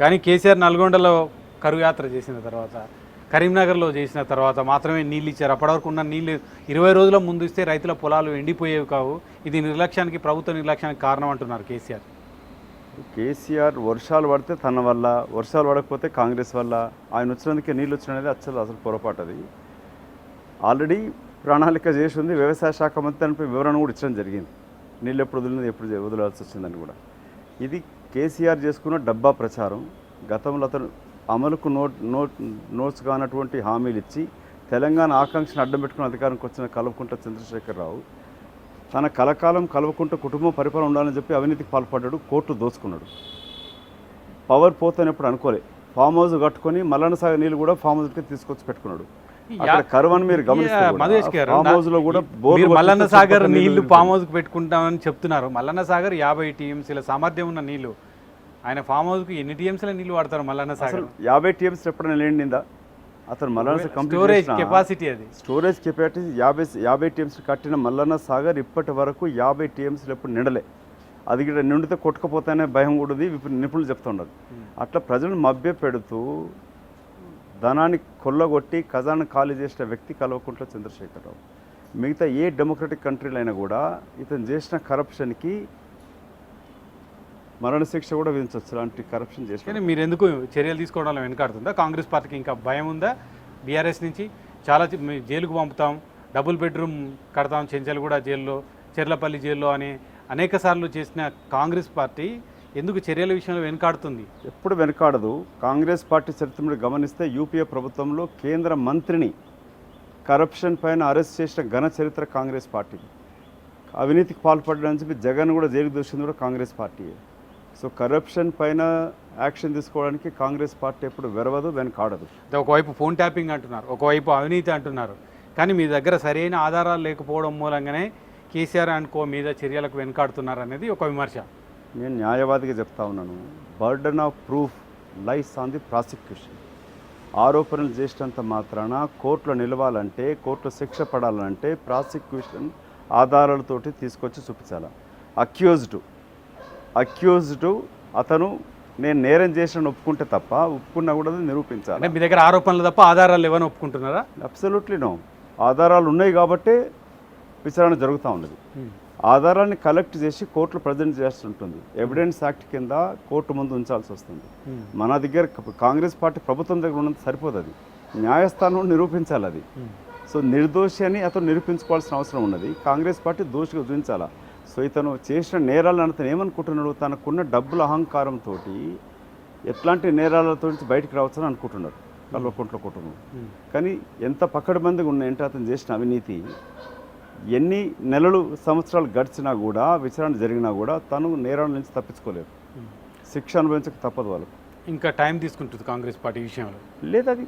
కానీ కేసీఆర్ నల్గొండలో కరువు యాత్ర చేసిన తర్వాత కరీంనగర్లో చేసిన తర్వాత మాత్రమే నీళ్ళు ఇచ్చారు. అప్పటివరకు ఉన్న నీళ్ళు ఇరవై రోజుల ముందు ఇస్తే రైతుల పొలాలు ఎండిపోయేవి కావు. ఇది నిర్లక్ష్యానికి ప్రభుత్వ నిర్లక్ష్యానికి కారణం అంటున్నారు కేసీఆర్. కేసీఆర్ వర్షాలు పడితే తన వల్ల వర్షాలు పడకపోతే కాంగ్రెస్ వల్ల ఆయన వచ్చినందుకే నీళ్ళు వచ్చినది అసలు అసలు పొరపాటు అది. ఆల్రెడీ ప్రణాళిక చేసి ఉంది వ్యవసాయ శాఖ మంత్రి దానిపై వివరణ కూడా ఇచ్చడం జరిగింది. నీళ్ళు ఎప్పుడు వదిలినది ఎప్పుడు వదలాల్సి వచ్చిందని కూడా. ఇది కేసీఆర్ చేసుకున్న డబ్బా ప్రచారం. గతంలో అతను అమలుకు నోట్ నోట్ నోట్స్ కానటువంటి హామీలు ఇచ్చి తెలంగాణ ఆకాంక్షను అడ్డం పెట్టుకుని అధికారంకి వచ్చిన కల్వకుంట్ల చంద్రశేఖరరావు తన కలకాలం కలవకుంట కుటుంబం పరిపాలన ఉండాలని చెప్పి అవినీతికి పాల్పడ్డాడు కోర్టు దోచుకున్నాడు. పవర్ పోతానప్పుడు అనుకోలే. ఫామ్ హౌస్ కట్టుకొని మల్లన్న సాగర్ నీళ్ళు కూడా ఫామ్ హౌస్కి తీసుకొచ్చి పెట్టుకున్నాడు. కరువని మీరు హౌస్ మల్లన్న సాగర్ నీళ్ళు ఫామ్ హౌస్కి పెట్టుకుంటామని చెప్తున్నారు. మల్లన్న సాగర్ యాభై టీఎంసీల సామర్థ్యం ఉన్న నీళ్ళు. ఆయన ఫామ్ హౌస్కి ఎన్ని టీఎంసీల నీళ్ళు వాడతారు మల్లన్న సాగర్? యాభై టీఎంసీ ఎప్పుడైనా లేనిందా? అతను మల్లన్న స్టోరేజ్ కెపాసిటీ అది. స్టోరేజ్ కెపాసిటీ యాభై యాభై టీఎంసీ కట్టిన మల్లన్న సాగర్ ఇప్పటి వరకు యాభై టీఎంసీలు ఎప్పుడు నిండలే. అది కూడా నిండితే కొట్టుకుపోతానే భయం కూడా నిపుణులు చెప్తున్నారు అట్లా ప్రజలను మభ్య పెడుతూ ధనాన్ని కొల్లగొట్టి ఖజాను ఖాళీ చేసిన వ్యక్తి కల్వకుంట్ల చంద్రశేఖరరావు. మిగతా ఏ డెమోక్రటిక్ కంట్రీలో అయినా కూడా ఇతను చేసిన కరప్షన్కి మరణశిక్ష కూడా విధించవచ్చు. అలాంటి కరప్షన్ చేసిన కానీ మీరు ఎందుకు చర్యలు తీసుకోవడంలో వెనకాడుతుందా? కాంగ్రెస్ పార్టీకి ఇంకా భయం ఉందా? బీఆర్ఎస్ నుంచి చాలా జైలుకు పంపుతాం డబుల్ బెడ్రూమ్ కడతాం చెంచలు కూడా జైల్లో చెర్లపల్లి జైల్లో అని అనేక సార్లు చేసిన కాంగ్రెస్ పార్టీ ఎందుకు చర్యల విషయంలో వెనకాడుతుంది? ఎప్పుడు వెనకాడదు. కాంగ్రెస్ పార్టీ చరిత్ర మీరు గమనిస్తే యూపీఏ ప్రభుత్వంలో కేంద్ర మంత్రిని కరప్షన్ పైన అరెస్ట్ చేసిన ఘన చరిత్ర కాంగ్రెస్ పార్టీకి అవినీతికి పాల్పడడానికి చెప్పి జగన్ కూడా జైలుకు దూసింది కూడా కాంగ్రెస్ పార్టీయే సో కరప్షన్ పైన యాక్షన్ తీసుకోవడానికి కాంగ్రెస్ పార్టీ ఎప్పుడు వెరవదు వెనకాడదు. ఒకవైపు ఫోన్ ట్యాపింగ్ అంటున్నారు ఒకవైపు అవినీతి అంటున్నారు. కానీ మీ దగ్గర సరైన ఆధారాలు లేకపోవడం మూలంగానే కేసీఆర్ అండ్ కో మీద చర్యలకు వెనకాడుతున్నారు అనేది ఒక విమర్శ. నేను న్యాయవాదిగా చెప్తా ఉన్నాను. Burden of proof lies on the prosecution. ఆరోపణలు చేసినంత మాత్రాన కోర్టులో నిలవాలంటే కోర్టులో శిక్ష పడాలంటే ప్రాసిక్యూషన్ ఆధారాలతోటి తీసుకొచ్చి చూపించాలి. అక్యూజ్డ్. అక్యూజ్డ్ అతను నేను నేరం చేసిన ఒప్పుకుంటే తప్ప ఒప్పుకున్నా కూడా నిరూపించాలి. మీ దగ్గర ఆరోపణలు తప్ప ఆధారాలు ఏమైనా ఒప్పుకుంటున్నారా? Absolutely no. ఆధారాలు ఉన్నాయి కాబట్టే విచారణ జరుగుతూ ఉన్నది. ఆధారాన్ని కలెక్ట్ చేసి కోర్టులో ప్రజెంట్ చేయాల్సి ఉంటుంది. ఎవిడెన్స్ యాక్ట్ కింద కోర్టు ముందు ఉంచాల్సి వస్తుంది. మన దగ్గర కాంగ్రెస్ పార్టీ ప్రభుత్వం దగ్గర ఉన్నంత సరిపోదు అది. న్యాయస్థానం నిరూపించాలి అది. సో నిర్దోషి అని అతను నిరూపించుకోవాల్సిన అవసరం ఉన్నది. కాంగ్రెస్ పార్టీ దోషిగా చూపించాలా సో ఇతను చేసిన నేరాలను అతను ఏమనుకుంటున్నాడు తనకున్న డబ్బుల అహంకారంతో ఎట్లాంటి నేరాలతో బయటికి రావచ్చని అనుకుంటున్నారు. కల్వకుంట్ల కుటుంబం. కానీ ఎంత పక్కడబందిగా ఉన్నాయంటే అతను చేసిన అవినీతి ఎన్ని నెలలు సంవత్సరాలు గడిచినా కూడా విచారణ జరిగినా కూడా తను నేరాల నుంచి తప్పించుకోలేరు శిక్ష అనుభవించక తప్పదు వాళ్ళకు. ఇంకా టైం తీసుకుంటుంది కాంగ్రెస్ పార్టీ విషయంలో. లేదు అది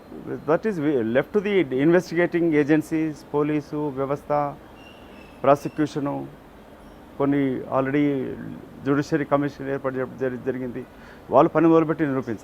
that is left the investigating agencies police వ్యవస్థ ప్రాసిక్యూషను కొన్ని ఆల్రెడీ జ్యుడిషియరీ కమిషన్ ఏర్పాటు జరిగింది. వాళ్ళు పని మొదలుపెట్టి నిరూపించారు.